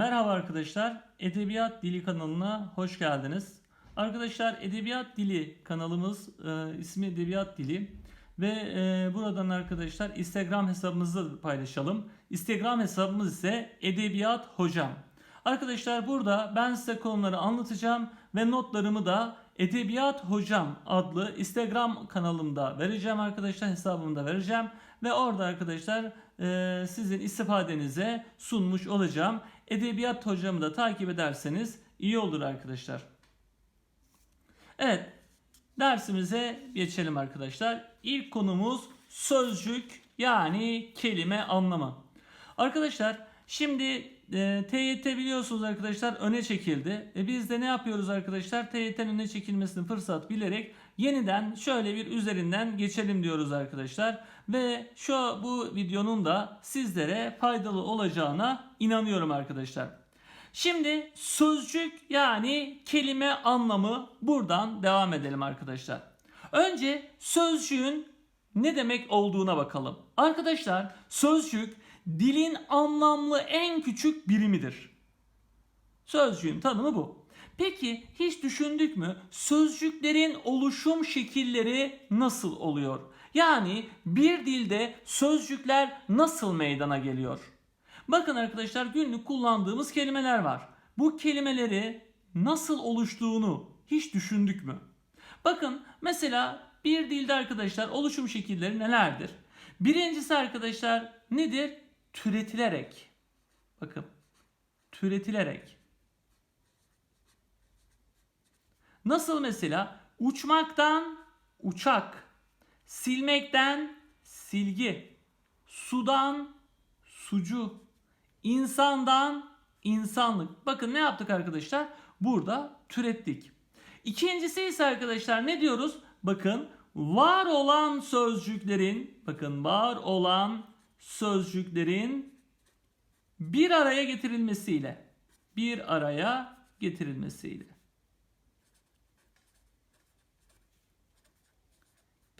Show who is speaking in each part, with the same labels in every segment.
Speaker 1: Merhaba arkadaşlar. Edebiyat Dili kanalına hoş geldiniz. Arkadaşlar Edebiyat Dili kanalımız e, ismi Edebiyat Dili ve e, buradan arkadaşlar Instagram hesabımızı paylaşalım. Instagram hesabımız ise Edebiyat Hocam. Arkadaşlar burada ben size konuları anlatacağım ve notlarımı da Edebiyat Hocam adlı Instagram kanalımda vereceğim arkadaşlar hesabımda vereceğim ve orada arkadaşlar e, sizin istifadenize sunmuş olacağım. Edebiyat hocamı da takip ederseniz iyi olur arkadaşlar. Evet dersimize geçelim arkadaşlar. İlk konumuz sözcük yani kelime anlamı. Arkadaşlar şimdi e, TYT biliyorsunuz arkadaşlar öne çekildi. E, biz de ne yapıyoruz arkadaşlar? TYT'nin öne çekilmesini fırsat bilerek yeniden şöyle bir üzerinden geçelim diyoruz arkadaşlar. Ve şu bu videonun da sizlere faydalı olacağına inanıyorum arkadaşlar. Şimdi sözcük yani kelime anlamı buradan devam edelim arkadaşlar. Önce sözcüğün ne demek olduğuna bakalım. Arkadaşlar sözcük dilin anlamlı en küçük birimidir. Sözcüğün tanımı bu. Peki hiç düşündük mü sözcüklerin oluşum şekilleri nasıl oluyor? Yani bir dilde sözcükler nasıl meydana geliyor? Bakın arkadaşlar günlük kullandığımız kelimeler var. Bu kelimeleri nasıl oluştuğunu hiç düşündük mü? Bakın mesela bir dilde arkadaşlar oluşum şekilleri nelerdir? Birincisi arkadaşlar nedir? Türetilerek. Bakın türetilerek. Nasıl mesela? Uçmaktan uçak, silmekten silgi, sudan sucu, insandan insanlık. Bakın ne yaptık arkadaşlar? Burada türettik. İkincisi ise arkadaşlar ne diyoruz? Bakın var olan sözcüklerin bakın var olan sözcüklerin bir araya getirilmesiyle bir araya getirilmesiyle.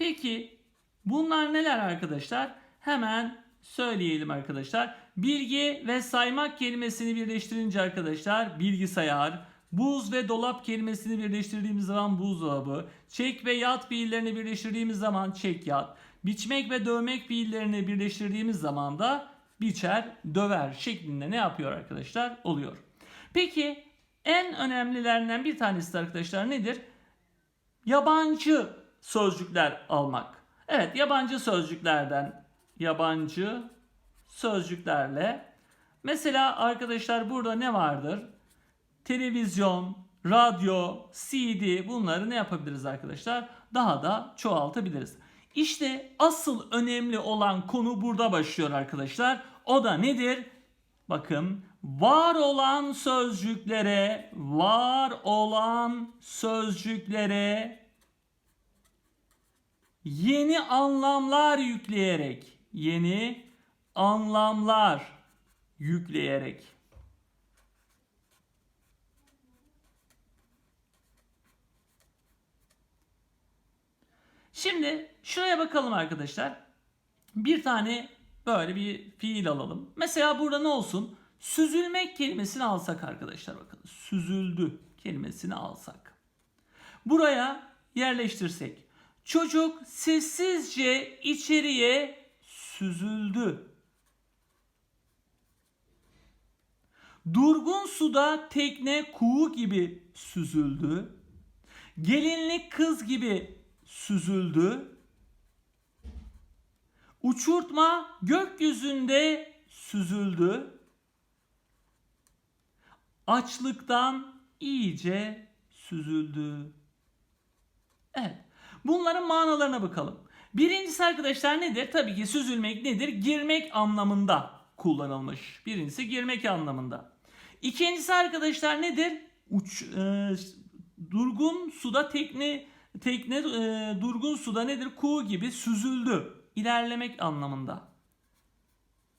Speaker 1: Peki bunlar neler arkadaşlar? Hemen söyleyelim arkadaşlar. Bilgi ve saymak kelimesini birleştirince arkadaşlar bilgisayar, buz ve dolap kelimesini birleştirdiğimiz zaman buzdolabı, çek ve yat fiillerini birleştirdiğimiz zaman çek yat, biçmek ve dövmek fiillerini birleştirdiğimiz zaman da biçer, döver şeklinde ne yapıyor arkadaşlar? Oluyor. Peki en önemlilerinden bir tanesi arkadaşlar nedir? Yabancı sözcükler almak. Evet yabancı sözcüklerden yabancı sözcüklerle mesela arkadaşlar burada ne vardır? Televizyon, radyo, CD bunları ne yapabiliriz arkadaşlar? Daha da çoğaltabiliriz. İşte asıl önemli olan konu burada başlıyor arkadaşlar. O da nedir? Bakın var olan sözcüklere, var olan sözcüklere yeni anlamlar yükleyerek, yeni anlamlar yükleyerek. Şimdi şuraya bakalım arkadaşlar. Bir tane böyle bir fiil alalım. Mesela burada ne olsun? Süzülmek kelimesini alsak arkadaşlar bakın. Süzüldü kelimesini alsak. Buraya yerleştirsek. Çocuk sessizce içeriye süzüldü. Durgun suda tekne kuğu gibi süzüldü. Gelinlik kız gibi süzüldü. Uçurtma gökyüzünde süzüldü. Açlıktan iyice süzüldü. Evet. Bunların manalarına bakalım. Birincisi arkadaşlar nedir? Tabii ki süzülmek nedir? Girmek anlamında kullanılmış. Birincisi girmek anlamında. İkincisi arkadaşlar nedir? Uç, e, durgun suda tekne tekne e, durgun suda nedir? Kuğu gibi süzüldü. İlerlemek anlamında.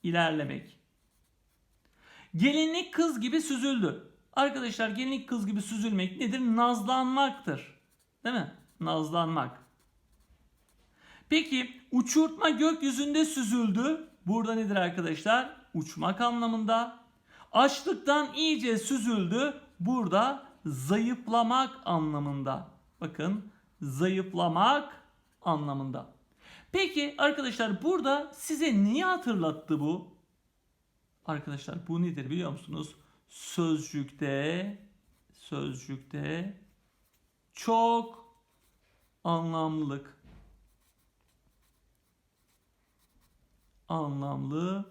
Speaker 1: İlerlemek. Gelinlik kız gibi süzüldü. Arkadaşlar gelinlik kız gibi süzülmek nedir? Nazlanmaktır. Değil mi? Nazlanmak. Peki uçurtma gökyüzünde süzüldü. Burada nedir arkadaşlar? Uçmak anlamında. Açlıktan iyice süzüldü. Burada zayıflamak anlamında. Bakın zayıflamak anlamında. Peki arkadaşlar burada size niye hatırlattı bu? Arkadaşlar bu nedir biliyor musunuz? Sözcükte sözcükte çok anlamlılık anlamlılık.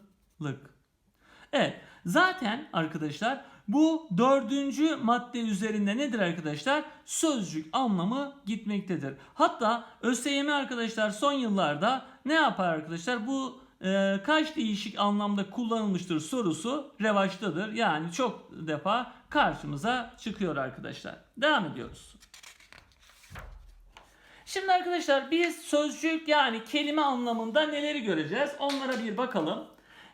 Speaker 1: Evet zaten arkadaşlar bu dördüncü madde üzerinde nedir arkadaşlar? Sözcük anlamı gitmektedir. Hatta ÖSYM arkadaşlar son yıllarda ne yapar arkadaşlar? Bu e, kaç değişik anlamda kullanılmıştır sorusu revaçtadır. Yani çok defa karşımıza çıkıyor arkadaşlar. Devam ediyoruz. Şimdi arkadaşlar biz sözcük yani kelime anlamında neleri göreceğiz? Onlara bir bakalım.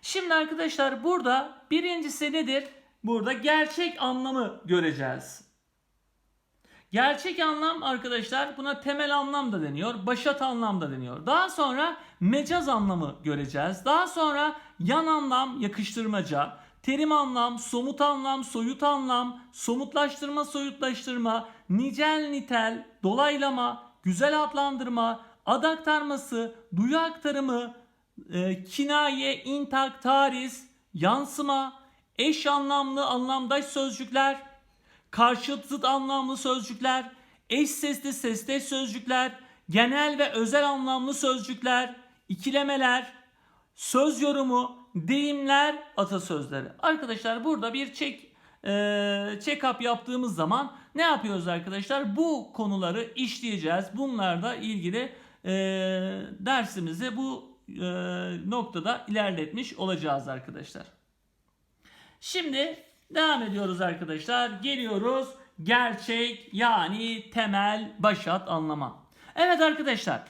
Speaker 1: Şimdi arkadaşlar burada birincisi nedir? Burada gerçek anlamı göreceğiz. Gerçek anlam arkadaşlar buna temel anlam da deniyor, başat anlam da deniyor. Daha sonra mecaz anlamı göreceğiz. Daha sonra yan anlam, yakıştırmaca, terim anlam, somut anlam, soyut anlam, somutlaştırma, soyutlaştırma, nicel nitel, dolaylama, güzel adlandırma, ad aktarması, duyu aktarımı, e, kinaye, intak, tariz, yansıma, eş anlamlı, anlamdaş sözcükler, karşıt zıt anlamlı sözcükler, eş sesli sesteş sözcükler, genel ve özel anlamlı sözcükler, ikilemeler, söz yorumu, deyimler, atasözleri. Arkadaşlar burada bir çek e, check-up yaptığımız zaman ne yapıyoruz arkadaşlar? Bu konuları işleyeceğiz. Bunlarla ilgili e, dersimizi bu e, noktada ilerletmiş olacağız arkadaşlar. Şimdi devam ediyoruz arkadaşlar. Geliyoruz gerçek yani temel başat anlama. Evet arkadaşlar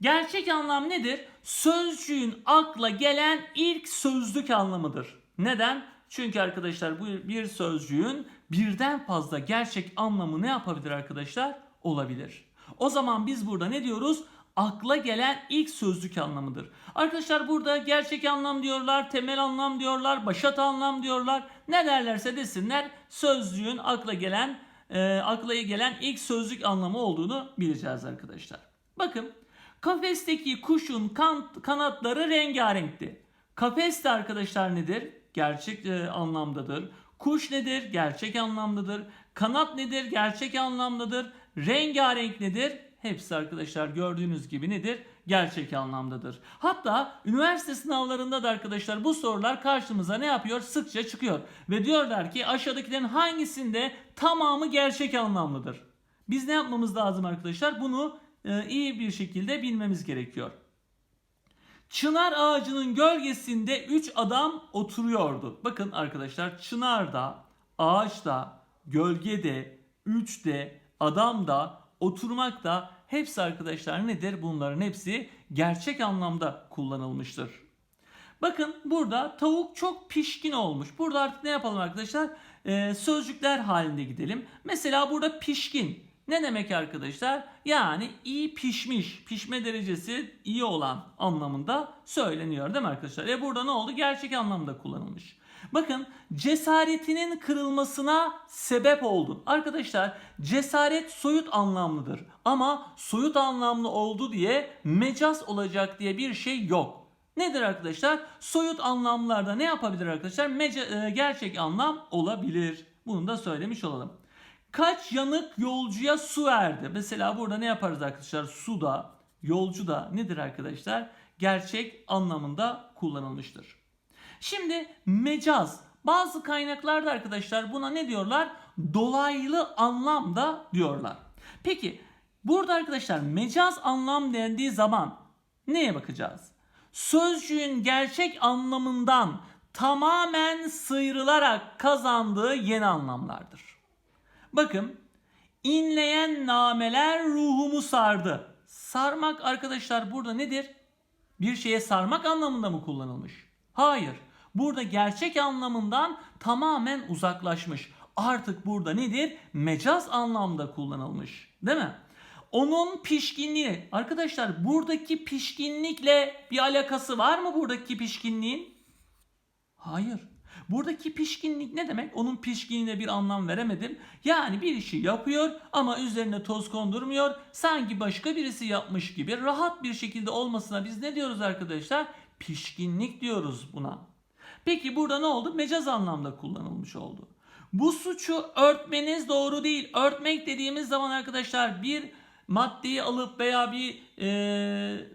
Speaker 1: gerçek anlam nedir? Sözcüğün akla gelen ilk sözlük anlamıdır. Neden? Çünkü arkadaşlar bu bir sözcüğün birden fazla gerçek anlamı ne yapabilir arkadaşlar? Olabilir. O zaman biz burada ne diyoruz? Akla gelen ilk sözlük anlamıdır. Arkadaşlar burada gerçek anlam diyorlar, temel anlam diyorlar, başat anlam diyorlar. Ne derlerse desinler sözcüğün akla gelen e, akla gelen ilk sözlük anlamı olduğunu bileceğiz arkadaşlar. Bakın kafesteki kuşun kan, kanatları rengarenkti. Kafes de arkadaşlar nedir? Gerçek e, anlamdadır. Kuş nedir? Gerçek anlamdadır. Kanat nedir? Gerçek anlamdadır. Rengarenk nedir? Hepsi arkadaşlar gördüğünüz gibi nedir? Gerçek anlamdadır. Hatta üniversite sınavlarında da arkadaşlar bu sorular karşımıza ne yapıyor? Sıkça çıkıyor. Ve diyorlar ki aşağıdakilerin hangisinde tamamı gerçek anlamlıdır? Biz ne yapmamız lazım arkadaşlar? Bunu e, iyi bir şekilde bilmemiz gerekiyor. Çınar ağacının gölgesinde 3 adam oturuyordu. Bakın arkadaşlar çınarda, ağaçta, gölgede, 3'de, adamda, oturmakta hepsi arkadaşlar nedir? Bunların hepsi gerçek anlamda kullanılmıştır. Bakın burada tavuk çok pişkin olmuş. Burada artık ne yapalım arkadaşlar? Ee, sözcükler halinde gidelim. Mesela burada pişkin. Ne demek arkadaşlar? Yani iyi pişmiş, pişme derecesi iyi olan anlamında söyleniyor değil mi arkadaşlar? E burada ne oldu? Gerçek anlamda kullanılmış. Bakın cesaretinin kırılmasına sebep oldun. Arkadaşlar cesaret soyut anlamlıdır. Ama soyut anlamlı oldu diye mecaz olacak diye bir şey yok. Nedir arkadaşlar? Soyut anlamlarda ne yapabilir arkadaşlar? Meca- e, gerçek anlam olabilir. Bunu da söylemiş olalım. Kaç yanık yolcuya su verdi? Mesela burada ne yaparız arkadaşlar? Suda, yolcu da nedir arkadaşlar? Gerçek anlamında kullanılmıştır. Şimdi mecaz. Bazı kaynaklarda arkadaşlar buna ne diyorlar? Dolaylı anlamda diyorlar. Peki burada arkadaşlar mecaz anlam dendiği zaman neye bakacağız? Sözcüğün gerçek anlamından tamamen sıyrılarak kazandığı yeni anlamlardır. Bakın inleyen nameler ruhumu sardı. Sarmak arkadaşlar burada nedir? Bir şeye sarmak anlamında mı kullanılmış? Hayır. Burada gerçek anlamından tamamen uzaklaşmış. Artık burada nedir? Mecaz anlamda kullanılmış. Değil mi? Onun pişkinliği. Arkadaşlar buradaki pişkinlikle bir alakası var mı buradaki pişkinliğin? Hayır. Buradaki pişkinlik ne demek? Onun pişkinliğine bir anlam veremedim. Yani bir işi yapıyor ama üzerine toz kondurmuyor. Sanki başka birisi yapmış gibi rahat bir şekilde olmasına biz ne diyoruz arkadaşlar? Pişkinlik diyoruz buna. Peki burada ne oldu? Mecaz anlamda kullanılmış oldu. Bu suçu örtmeniz doğru değil. Örtmek dediğimiz zaman arkadaşlar bir maddeyi alıp veya bir e,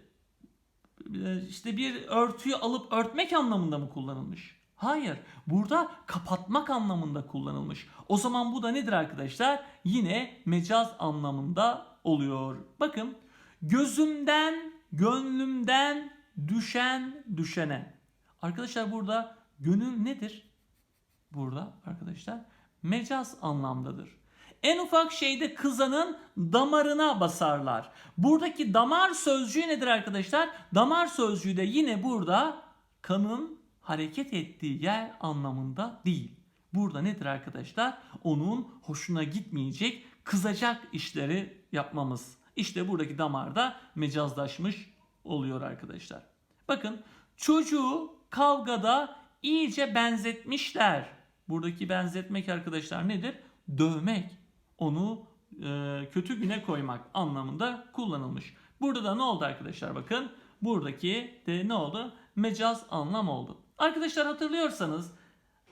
Speaker 1: işte bir örtüyü alıp örtmek anlamında mı kullanılmış? Hayır. Burada kapatmak anlamında kullanılmış. O zaman bu da nedir arkadaşlar? Yine mecaz anlamında oluyor. Bakın gözümden, gönlümden düşen düşene. Arkadaşlar burada gönül nedir? Burada arkadaşlar mecaz anlamdadır. En ufak şeyde kızanın damarına basarlar. Buradaki damar sözcüğü nedir arkadaşlar? Damar sözcüğü de yine burada kanın hareket ettiği yer anlamında değil. Burada nedir arkadaşlar? Onun hoşuna gitmeyecek, kızacak işleri yapmamız. İşte buradaki damarda mecazlaşmış oluyor arkadaşlar. Bakın çocuğu kavgada iyice benzetmişler. Buradaki benzetmek arkadaşlar nedir? Dövmek. Onu e, kötü güne koymak anlamında kullanılmış. Burada da ne oldu arkadaşlar bakın. Buradaki de ne oldu? Mecaz anlam oldu. Arkadaşlar hatırlıyorsanız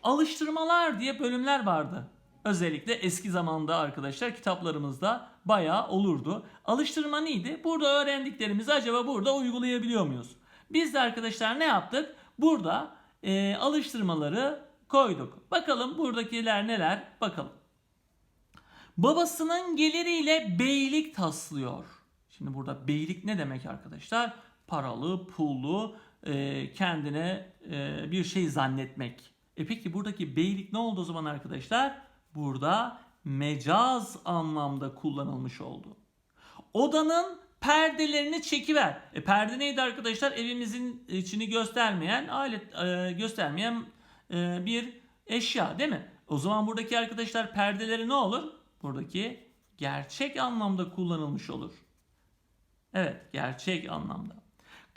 Speaker 1: alıştırmalar diye bölümler vardı. Özellikle eski zamanda arkadaşlar kitaplarımızda bayağı olurdu. Alıştırma neydi? Burada öğrendiklerimizi acaba burada uygulayabiliyor muyuz? Biz de arkadaşlar ne yaptık? Burada e, alıştırmaları koyduk. Bakalım buradakiler neler? Bakalım. Babasının geliriyle beylik taslıyor. Şimdi burada beylik ne demek arkadaşlar? Paralı, pullu, e, kendine e, bir şey zannetmek. E peki buradaki beylik ne oldu o zaman arkadaşlar? Burada mecaz anlamda kullanılmış oldu. Odanın perdelerini çekiver. E perde neydi arkadaşlar? Evimizin içini göstermeyen alet e, göstermeyen bir eşya değil mi? O zaman buradaki arkadaşlar perdeleri ne olur? Buradaki gerçek anlamda kullanılmış olur. Evet, gerçek anlamda.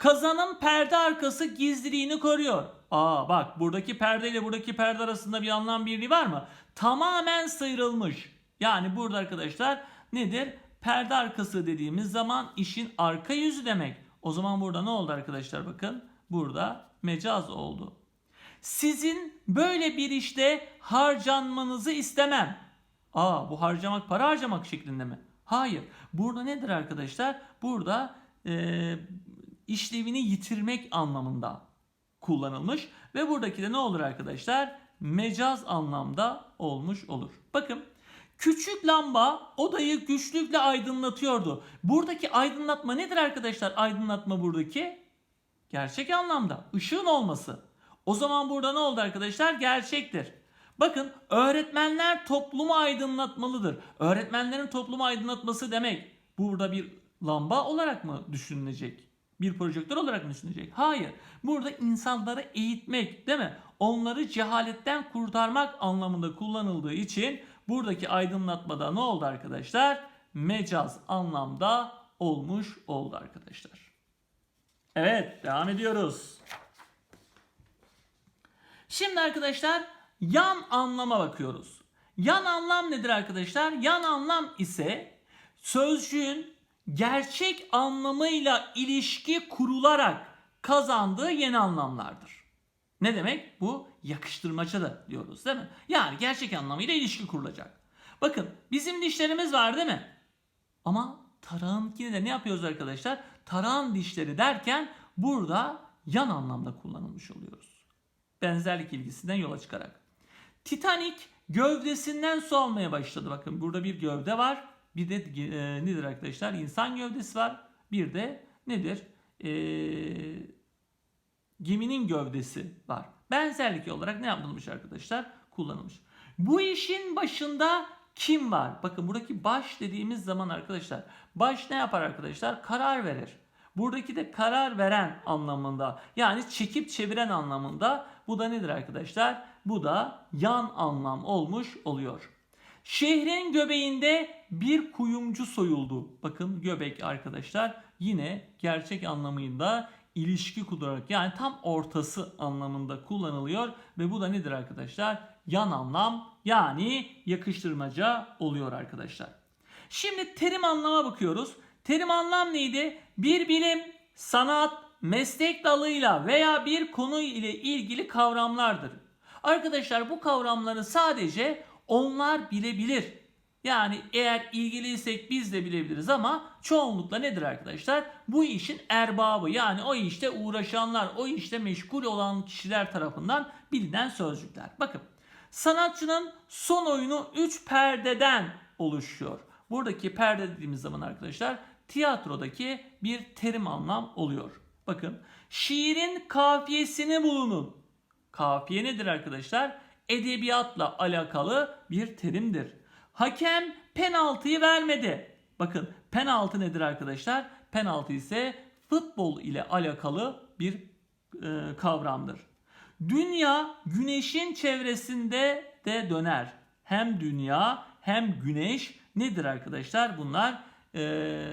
Speaker 1: Kazanın perde arkası gizliliğini koruyor. Aa bak buradaki perde ile buradaki perde arasında bir anlam birliği var mı? Tamamen sıyrılmış. Yani burada arkadaşlar nedir? Perde arkası dediğimiz zaman işin arka yüzü demek. O zaman burada ne oldu arkadaşlar bakın. Burada mecaz oldu. Sizin böyle bir işte harcanmanızı istemem. Aa bu harcamak para harcamak şeklinde mi? Hayır. Burada nedir arkadaşlar? Burada e, işlevini yitirmek anlamında kullanılmış. Ve buradaki de ne olur arkadaşlar? Mecaz anlamda olmuş olur. Bakın küçük lamba odayı güçlükle aydınlatıyordu. Buradaki aydınlatma nedir arkadaşlar? Aydınlatma buradaki gerçek anlamda ışığın olması. O zaman burada ne oldu arkadaşlar? Gerçektir. Bakın öğretmenler toplumu aydınlatmalıdır. Öğretmenlerin toplumu aydınlatması demek burada bir lamba olarak mı düşünülecek? Bir projektör olarak mı düşünülecek? Hayır. Burada insanları eğitmek değil mi? Onları cehaletten kurtarmak anlamında kullanıldığı için buradaki aydınlatmada ne oldu arkadaşlar? Mecaz anlamda olmuş oldu arkadaşlar. Evet devam ediyoruz. Şimdi arkadaşlar yan anlama bakıyoruz. Yan anlam nedir arkadaşlar? Yan anlam ise sözcüğün gerçek anlamıyla ilişki kurularak kazandığı yeni anlamlardır. Ne demek? Bu yakıştırmaca da diyoruz değil mi? Yani gerçek anlamıyla ilişki kurulacak. Bakın bizim dişlerimiz var değil mi? Ama tarağınkini de ne yapıyoruz arkadaşlar? Tarağın dişleri derken burada yan anlamda kullanılmış oluyoruz. Benzerlik ilgisinden yola çıkarak. Titanic gövdesinden su almaya başladı. Bakın burada bir gövde var. Bir de e, nedir arkadaşlar? İnsan gövdesi var. Bir de nedir? E, geminin gövdesi var. Benzerlik olarak ne yapılmış arkadaşlar? Kullanılmış. Bu işin başında kim var? Bakın buradaki baş dediğimiz zaman arkadaşlar baş ne yapar arkadaşlar? Karar verir. Buradaki de karar veren anlamında yani çekip çeviren anlamında bu da nedir arkadaşlar? Bu da yan anlam olmuş oluyor. Şehrin göbeğinde bir kuyumcu soyuldu. Bakın göbek arkadaşlar yine gerçek anlamıyla ilişki kurarak yani tam ortası anlamında kullanılıyor ve bu da nedir arkadaşlar? Yan anlam yani yakıştırmaca oluyor arkadaşlar. Şimdi terim anlama bakıyoruz. Terim anlam neydi? Bir bilim, sanat, meslek dalıyla veya bir konu ile ilgili kavramlardır. Arkadaşlar bu kavramları sadece onlar bilebilir. Yani eğer ilgiliysek biz de bilebiliriz ama çoğunlukla nedir arkadaşlar? Bu işin erbabı yani o işte uğraşanlar, o işte meşgul olan kişiler tarafından bilinen sözcükler. Bakın sanatçının son oyunu 3 perdeden oluşuyor. Buradaki perde dediğimiz zaman arkadaşlar tiyatrodaki bir terim anlam oluyor. Bakın şiirin kafiyesini bulunun. Kafiye nedir arkadaşlar? Edebiyatla alakalı bir terimdir. Hakem penaltıyı vermedi. Bakın penaltı nedir arkadaşlar? Penaltı ise futbol ile alakalı bir e, kavramdır. Dünya güneşin çevresinde de döner. Hem dünya hem güneş nedir arkadaşlar? Bunlar e,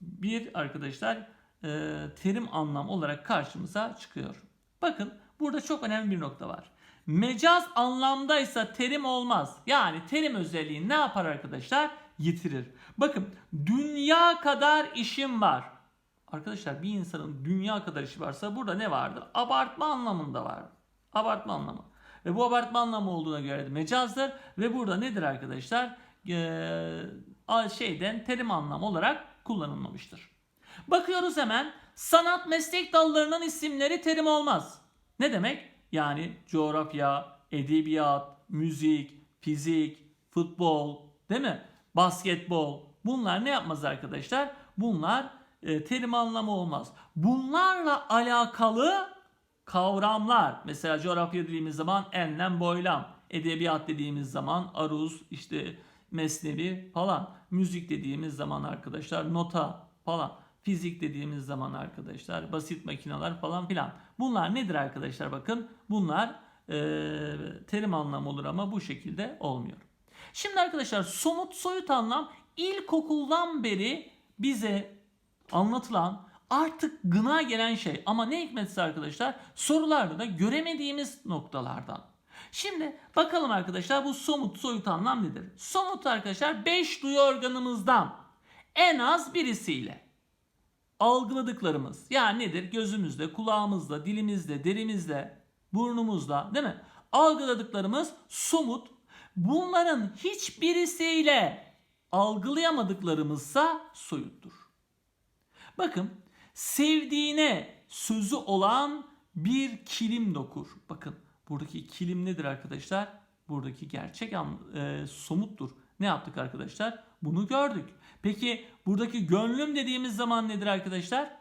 Speaker 1: bir arkadaşlar e, terim anlam olarak karşımıza çıkıyor. Bakın burada çok önemli bir nokta var. Mecaz anlamdaysa terim olmaz. Yani terim özelliğini ne yapar arkadaşlar? Yitirir. Bakın dünya kadar işim var. Arkadaşlar bir insanın dünya kadar işi varsa burada ne vardır? Abartma anlamında var. Abartma anlamı. Ve bu abartma anlamı olduğuna göre mecazdır. Ve burada nedir arkadaşlar? Ee, şeyden terim anlam olarak kullanılmamıştır. Bakıyoruz hemen sanat meslek dallarının isimleri terim olmaz. Ne demek? Yani coğrafya, edebiyat, müzik, fizik, futbol, değil mi? Basketbol. Bunlar ne yapmaz arkadaşlar? Bunlar e, terim anlamı olmaz. Bunlarla alakalı kavramlar. Mesela coğrafya dediğimiz zaman enlem boylam. Edebiyat dediğimiz zaman aruz, işte mesnevi falan. Müzik dediğimiz zaman arkadaşlar nota falan. Fizik dediğimiz zaman arkadaşlar basit makineler falan filan. Bunlar nedir arkadaşlar bakın. Bunlar e, terim anlamı olur ama bu şekilde olmuyor. Şimdi arkadaşlar somut soyut anlam ilkokuldan beri bize anlatılan artık gına gelen şey ama ne hikmetse arkadaşlar sorularda da göremediğimiz noktalardan. Şimdi bakalım arkadaşlar bu somut soyut anlam nedir? Somut arkadaşlar 5 duyu organımızdan en az birisiyle algıladıklarımız yani nedir? Gözümüzde, kulağımızda, dilimizde, derimizde, burnumuzda değil mi? Algıladıklarımız somut. Bunların hiçbirisiyle algılayamadıklarımızsa soyuttur. Bakın sevdiğine sözü olan bir kilim dokur. Bakın buradaki kilim nedir arkadaşlar? Buradaki gerçek e, somuttur. Ne yaptık arkadaşlar? Bunu gördük. Peki buradaki gönlüm dediğimiz zaman nedir arkadaşlar?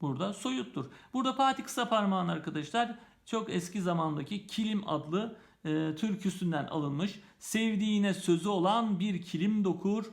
Speaker 1: Burada soyuttur. Burada Fatih Kısa Parmağın arkadaşlar çok eski zamandaki Kilim adlı e, türküsünden alınmış. Sevdiğine sözü olan bir kilim dokur.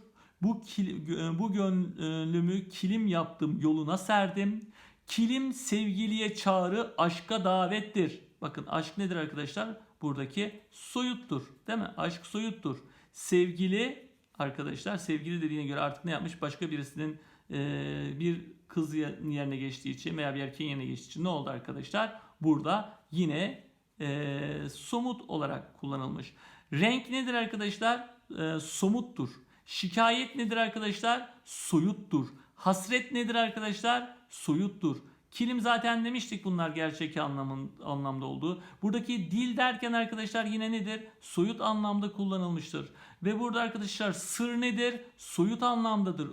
Speaker 1: Bu, kil, bu gönlümü kilim yaptım yoluna serdim. Kilim sevgiliye çağrı aşka davettir. Bakın aşk nedir arkadaşlar? Buradaki soyuttur. Değil mi? Aşk soyuttur. Sevgili arkadaşlar sevgili dediğine göre artık ne yapmış? Başka birisinin e, bir kız yerine geçtiği için veya bir erkeğin yerine geçtiği için ne oldu arkadaşlar? Burada yine e, somut olarak kullanılmış. Renk nedir arkadaşlar? E, somuttur. Şikayet nedir arkadaşlar? Soyuttur. Hasret nedir arkadaşlar? Soyuttur. Kilim zaten demiştik bunlar gerçek anlamın, anlamda olduğu. Buradaki dil derken arkadaşlar yine nedir? Soyut anlamda kullanılmıştır. Ve burada arkadaşlar sır nedir? Soyut anlamdadır.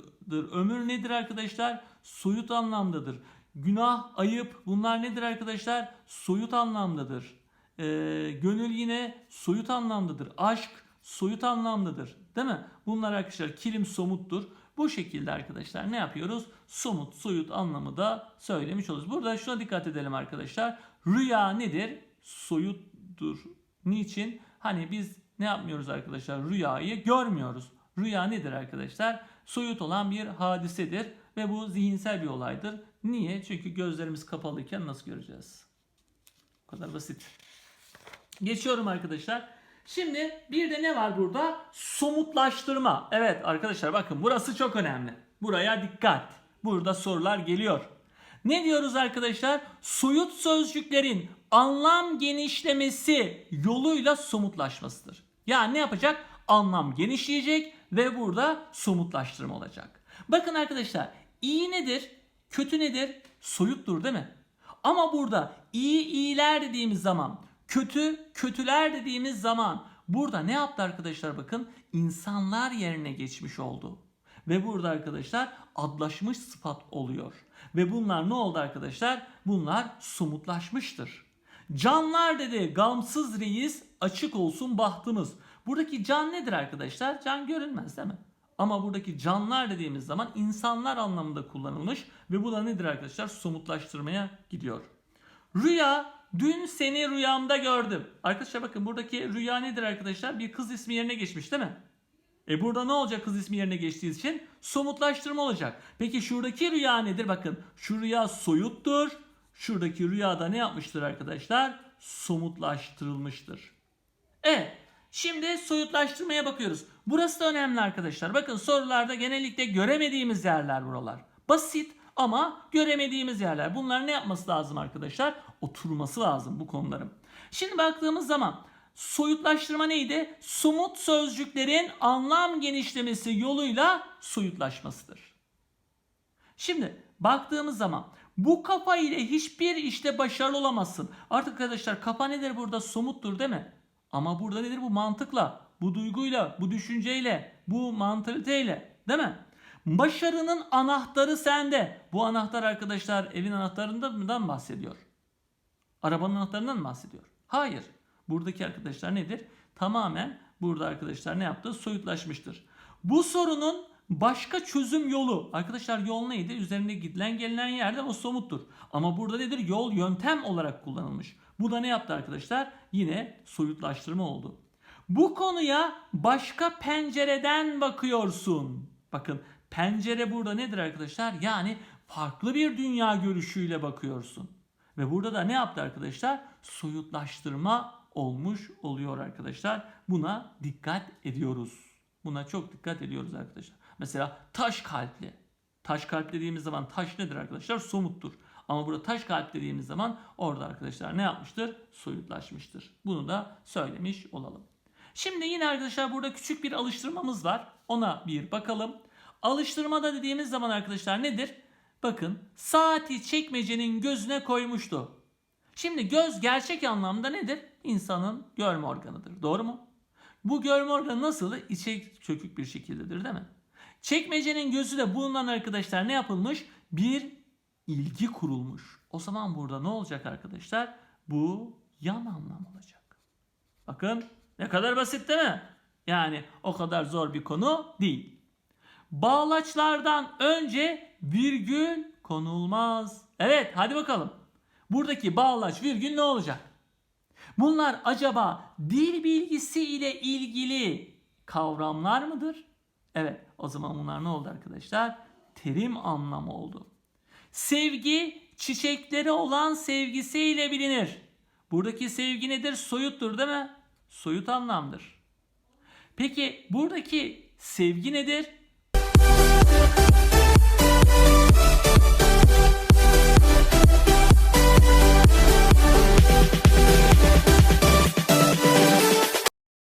Speaker 1: Ömür nedir arkadaşlar? Soyut anlamdadır. Günah, ayıp bunlar nedir arkadaşlar? Soyut anlamdadır. Ee, gönül yine soyut anlamdadır. Aşk soyut anlamdadır. Değil mi? Bunlar arkadaşlar kilim somuttur. Bu şekilde arkadaşlar ne yapıyoruz? Somut, soyut anlamı da söylemiş oluruz. Burada şuna dikkat edelim arkadaşlar. Rüya nedir? Soyuttur. Niçin? Hani biz ne yapmıyoruz arkadaşlar? Rüyayı görmüyoruz. Rüya nedir arkadaşlar? Soyut olan bir hadisedir ve bu zihinsel bir olaydır. Niye? Çünkü gözlerimiz kapalıyken nasıl göreceğiz? Bu kadar basit. Geçiyorum arkadaşlar. Şimdi bir de ne var burada? Somutlaştırma. Evet arkadaşlar bakın burası çok önemli. Buraya dikkat. Burada sorular geliyor. Ne diyoruz arkadaşlar? Soyut sözcüklerin anlam genişlemesi yoluyla somutlaşmasıdır. Yani ne yapacak? Anlam genişleyecek ve burada somutlaştırma olacak. Bakın arkadaşlar iyi nedir? Kötü nedir? Soyuttur değil mi? Ama burada iyi iyiler dediğimiz zaman, kötü kötüler dediğimiz zaman burada ne yaptı arkadaşlar bakın? insanlar yerine geçmiş oldu. Ve burada arkadaşlar adlaşmış sıfat oluyor. Ve bunlar ne oldu arkadaşlar? Bunlar somutlaşmıştır. Canlar dedi gamsız reis açık olsun bahtımız. Buradaki can nedir arkadaşlar? Can görünmez değil mi? Ama buradaki canlar dediğimiz zaman insanlar anlamında kullanılmış ve bu da nedir arkadaşlar? Somutlaştırmaya gidiyor. Rüya dün seni rüyamda gördüm. Arkadaşlar bakın buradaki rüya nedir arkadaşlar? Bir kız ismi yerine geçmiş değil mi? E burada ne olacak kız ismi yerine geçtiği için? Somutlaştırma olacak. Peki şuradaki rüya nedir? Bakın şu rüya soyuttur. Şuradaki rüyada ne yapmıştır arkadaşlar? Somutlaştırılmıştır. Evet. Şimdi soyutlaştırmaya bakıyoruz. Burası da önemli arkadaşlar. Bakın sorularda genellikle göremediğimiz yerler buralar. Basit ama göremediğimiz yerler. Bunlar ne yapması lazım arkadaşlar? Oturması lazım bu konuların. Şimdi baktığımız zaman soyutlaştırma neydi? Somut sözcüklerin anlam genişlemesi yoluyla soyutlaşmasıdır. Şimdi baktığımız zaman bu kafa ile hiçbir işte başarılı olamazsın. Artık arkadaşlar kafa nedir burada? Somuttur değil mi? Ama burada nedir? Bu mantıkla, bu duyguyla, bu düşünceyle, bu mantaliteyle değil mi? Başarının anahtarı sende. Bu anahtar arkadaşlar evin anahtarından bahsediyor. Arabanın anahtarından mı bahsediyor? Hayır. Buradaki arkadaşlar nedir? Tamamen burada arkadaşlar ne yaptı? Soyutlaşmıştır. Bu sorunun başka çözüm yolu. Arkadaşlar yol neydi? Üzerinde gidilen gelinen yerde o somuttur. Ama burada nedir? Yol yöntem olarak kullanılmış. Bu da ne yaptı arkadaşlar? Yine soyutlaştırma oldu. Bu konuya başka pencereden bakıyorsun. Bakın pencere burada nedir arkadaşlar? Yani farklı bir dünya görüşüyle bakıyorsun. Ve burada da ne yaptı arkadaşlar? Soyutlaştırma olmuş oluyor arkadaşlar. Buna dikkat ediyoruz. Buna çok dikkat ediyoruz arkadaşlar. Mesela taş kalpli. Taş kalp dediğimiz zaman taş nedir arkadaşlar? Somuttur. Ama burada taş kalp dediğimiz zaman orada arkadaşlar ne yapmıştır? Soyutlaşmıştır. Bunu da söylemiş olalım. Şimdi yine arkadaşlar burada küçük bir alıştırmamız var. Ona bir bakalım. Alıştırmada dediğimiz zaman arkadaşlar nedir? Bakın saati çekmecenin gözüne koymuştu. Şimdi göz gerçek anlamda nedir? İnsanın görme organıdır. Doğru mu? Bu görme organı nasıl? İçe çökük bir şekildedir değil mi? Çekmecenin gözü de bundan arkadaşlar ne yapılmış? Bir ilgi kurulmuş. O zaman burada ne olacak arkadaşlar? Bu yan anlam olacak. Bakın ne kadar basit değil mi? Yani o kadar zor bir konu değil. Bağlaçlardan önce virgül konulmaz. Evet hadi bakalım. Buradaki bağlaç virgül ne olacak? Bunlar acaba dil bilgisi ile ilgili kavramlar mıdır? Evet o zaman bunlar ne oldu arkadaşlar? Terim anlamı oldu. Sevgi çiçekleri olan sevgisiyle bilinir. Buradaki sevgi nedir? Soyuttur değil mi? Soyut anlamdır. Peki buradaki sevgi nedir?